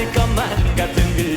있을 것만 같은 그